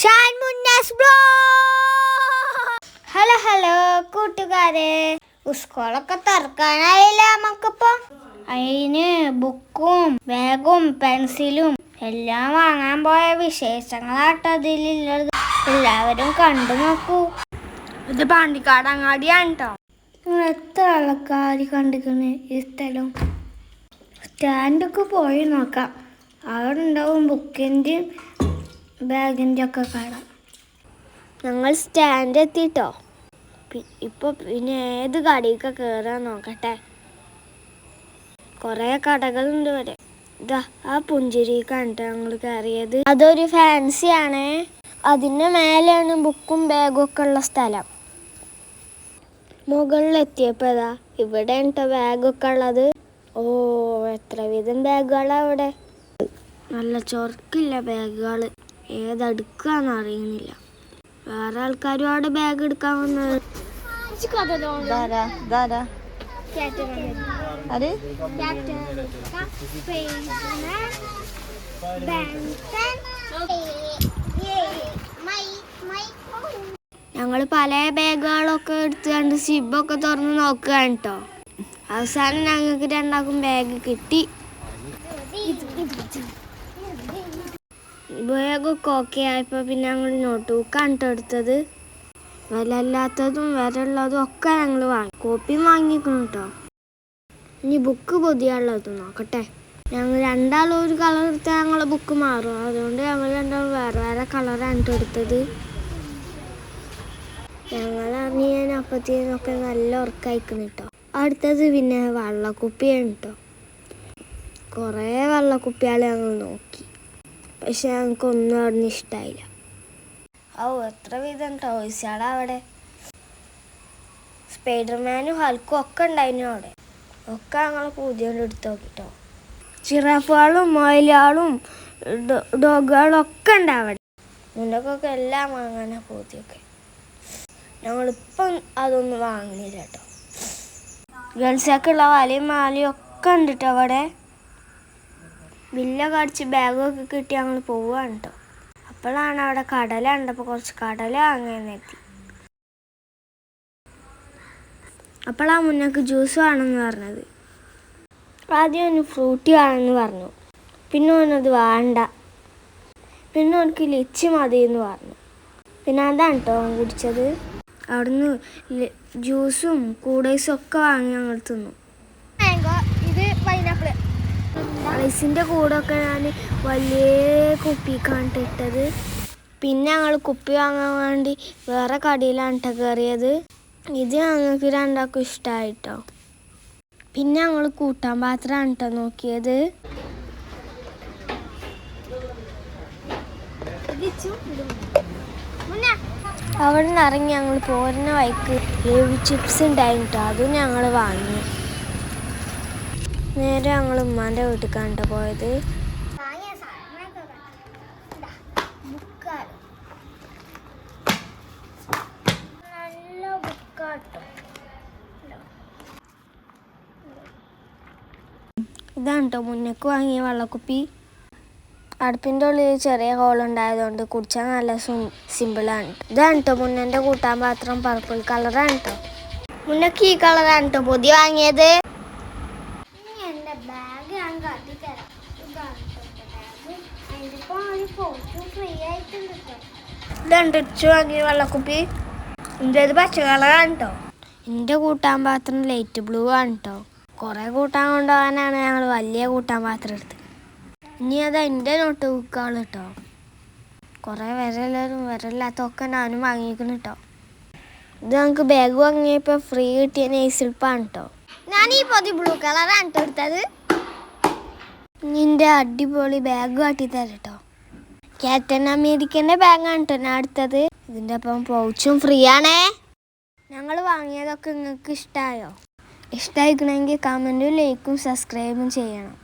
Shaan Munnas hello hello കൂട്ടുകാരെ. സ്കൂളൊക്കെ തുറക്കാനായില്ല നമുക്കിപ്പോ? അതിന് ബുക്കും ബാഗും പെൻസിലും എല്ലാം വാങ്ങാൻ പോയ വിശേഷങ്ങളാട്ടോ അതിലുള്ളത് എല്ലാവരും കണ്ടു നോക്കൂ. ഇത് പാണ്ടിക്കാട് അങ്ങാടിയാണ് കേട്ടോ നിങ്ങൾ എത്ര ആൾക്കാർ കണ്ടിരിക്കുന്നത് ഈ സ്ഥലം? സ്റ്റാൻഡൊക്കെ പോയി നോക്കാം. അവിടെ ഉണ്ടാവും ബുക്കിന്റെയും ബാഗിന്റെ ഒക്കെ കാണാം. ഞങ്ങൾ സ്റ്റാൻഡ് എത്തിട്ടോ. ഇപ്പോൾ പിന്നെ ഏത് കടയൊക്കെ കയറാൻ നോക്കട്ടെ? കുറേ കടകളുണ്ട് ഇവിടെ. ഇതാ ആ പുഞ്ചിരി കണ്ടിട്ട് ഞങ്ങൾ കയറിയത് അതൊരു ഫാൻസിയാണ് അതിന്റെ മേലെയാണ് ബുക്കും ബാഗും ഒക്കെ ഉള്ള സ്ഥലം. മുകളിലെത്തിയപ്പോൾ ഇതാ ഇവിടെ കേട്ടോ ബാഗൊക്കെ ഉള്ളത്. ഓ എത്ര വിധം ബാഗുകളാ ഇവിടെ നല്ല ചൊറുക്കില്ല ബാഗുകൾ ഏതെടുക്കാന്ന് അറിയുന്നില്ല. വേറെ ആൾക്കാരും അവിടെ ബാഗ് എടുക്കാൻ വന്നത് ഞങ്ങൾ പല ബാഗുകളൊക്കെ എടുത്ത് കണ്ട് സിബൊക്കെ തുറന്ന് നോക്കുകയാണ് കേട്ടോ അവസാനം ഞങ്ങൾക്ക് രണ്ടാക്കും ബാഗ് കിട്ടി. ബാഗൊക്കെ ഓക്കെ ആയപ്പോൾ പിന്നെ ഞങ്ങൾ നോട്ട് ബുക്കാണ് എടുത്തത് വില വിലയുള്ളതും ഒക്കെ ഞങ്ങൾ വാങ്ങി. കോപ്പിയും വാങ്ങിക്കണം കേട്ടോ ഇനി ബുക്ക് പൊതിയുള്ളത് നോക്കട്ടെ. ഞങ്ങൾ രണ്ടാളും ഒരു കളർ എടുത്താൽ ഞങ്ങളെ ബുക്ക് മാറും. അതുകൊണ്ട് ഞങ്ങൾ രണ്ടാളും വേറെ വേറെ കളറാണ് എടുത്തത് ഞങ്ങൾ അപ്പത്തേനൊക്കെ നല്ല ഉറക്കയക്കുന്നു കേട്ടോ അടുത്തത് പിന്നെ വെള്ളക്കുപ്പിയാണ് കേട്ടോ കുറേ വെള്ളക്കുപ്പികൾ ഞങ്ങൾ നോക്കി. പക്ഷെ ഞങ്ങൾക്കൊന്നും അവിടെ ഇഷ്ടമായില്ല ഓ എത്ര വിധം ടോയ്സാണ് അവിടെ. സ്പൈഡർമാനും ഹൽക്കും ഒക്കെ ഉണ്ടായിരുന്നു അവിടെ. ഒക്കെ ഞങ്ങൾ പുതിയോണ്ട് എടുത്ത് നോക്കിട്ടോ. ചിറാഫുകളും മൊയിലാളും ഡോഗുകളും ഒക്കെ ഉണ്ട് അവിടെ. മുന്നക്കൊക്കെ എല്ലാം വാങ്ങാനാ പൂതിയൊക്കെ. ഞങ്ങളിപ്പം അതൊന്നും വാങ്ങുന്നില്ല കേട്ടോ. ഗേൾസൊക്കെയുള്ള വലയും മാലയും ഒക്കെ ഉണ്ട് കേട്ടോ അവിടെ. ബില്ലൊക്കെ അടിച്ച് ബാഗൊക്കെ കിട്ടി ഞങ്ങൾ പോവുകയാണ് കേട്ടോ അപ്പോഴാണ് അവിടെ കടല കണ്ടപ്പോൾ കുറച്ച് കടല അങ്ങനെ എത്തി. അപ്പോഴാ മുന്നേക്ക് ജ്യൂസ് വേണമെന്ന് പറഞ്ഞത്. ആദ്യം ഒന്ന് ഫ്രൂട്ടി വേണമെന്ന് പറഞ്ഞു. പിന്നെ ഒന്നത് വേണ്ട. പിന്നെ എനിക്ക് ലിച്ചി മതി എന്ന് പറഞ്ഞു. പിന്നെ അതാണ് കേട്ടോ കുടിച്ചത്. അവിടുന്ന് ജ്യൂസും കൂടൈസും ഒക്കെ വാങ്ങി ഞങ്ങൾ തിന്നു ഇത് പൈനാപ്പിൾ ഐസിന്റെ കൂടെ ഒക്കെ ഞാൻ വലിയ കുപ്പി ഇട്ടത്. പിന്നെ ഞങ്ങൾ കുപ്പി വാങ്ങാൻ വേണ്ടി വേറെ കടയിലാണ് ഇട്ട കയറിയത് ഇത് ഞങ്ങൾക്ക് രണ്ടാൾക്കും ഇഷ്ടമായിട്ടോ പിന്നെ ഞങ്ങൾ കൂട്ടാൻ പാത്രമാണ് കേട്ടോ നോക്കിയത്. അവിടെ നിന്ന് ഇറങ്ങി ഞങ്ങൾ പോരുന്ന വൈക്ക് ഏഴ് ചിപ്സ് ഉണ്ടായിട്ടോ ട്ടോ. അതും ഞങ്ങൾ വാങ്ങി. നേരെ ഞങ്ങൾ ഉമ്മാന്റെ വീട്ടിൽ കണ്ടു പോയത്. നല്ല ബുക്കാട്ടോ ഇതാണ് കേട്ടോ മുന്നേക്ക് വാങ്ങിയ വെള്ളക്കുപ്പി. അടുപ്പിന്റെ ഉള്ളിൽ ചെറിയ ഹോൾ ഉണ്ടായതുകൊണ്ട് കുടിച്ചാൽ നല്ല സിമ്പിളാണ് ഇതാണ് കേട്ടോ മുന്നേന്റെ കൂട്ടാൻ പാത്രം പർപ്പിൾ കളറാണ് കേട്ടോ മുന്നേക്ക് ഈ കളറാണ് കേട്ടോ പുതിയ വാങ്ങിയത്. ഇതുണ്ട് ഇച്ചു വാങ്ങിയ വെള്ളക്കുപ്പി. എന്റെ പച്ച കളറാണ് കേട്ടോ എന്റെ കൂട്ടാൻ പാത്രം ലൈറ്റ് ബ്ലൂ ആണ് കേട്ടോ കുറേ കൂട്ടാൻ കൊണ്ടുപോകാനാണ് ഞങ്ങൾ വലിയ കൂട്ടാൻ പാത്രം എടുത്തത് ഇനി അത് എന്റെ നോട്ട് ബുക്കുകൾ കേട്ടോ കുറേ വിരലും വിരലില്ലാത്തൊക്കെ ഞാനും വാങ്ങിക്കണം കേട്ടോ ഇത് നമുക്ക് ബാഗ് വാങ്ങിയപ്പോൾ ഫ്രീ കിട്ടിയ നെയ്സിൽപ്പാണ് കേട്ടോ ഞാൻ ഈ പൊതി ബ്ലൂ കളറാണ് കേട്ടോ എടുത്തത്. നിന്റെ അടിപൊളി ബാഗ് കാട്ടിത്തരാം കേട്ടോ ക്യാപ്റ്റൻ അമേരിക്കന്റെ ബാഗാണ് കേട്ടോ ഞാൻ അടുത്തത് ഇതിന്റെ ഒപ്പം പൗച്ചും ഫ്രീ ആണേ. ഞങ്ങൾ വാങ്ങിയതൊക്കെ നിങ്ങൾക്ക് ഇഷ്ടമായോ ഇഷ്ടമായിക്കണമെങ്കിൽ കമന്റും ലൈക്കും സബ്സ്ക്രൈബും ചെയ്യണം.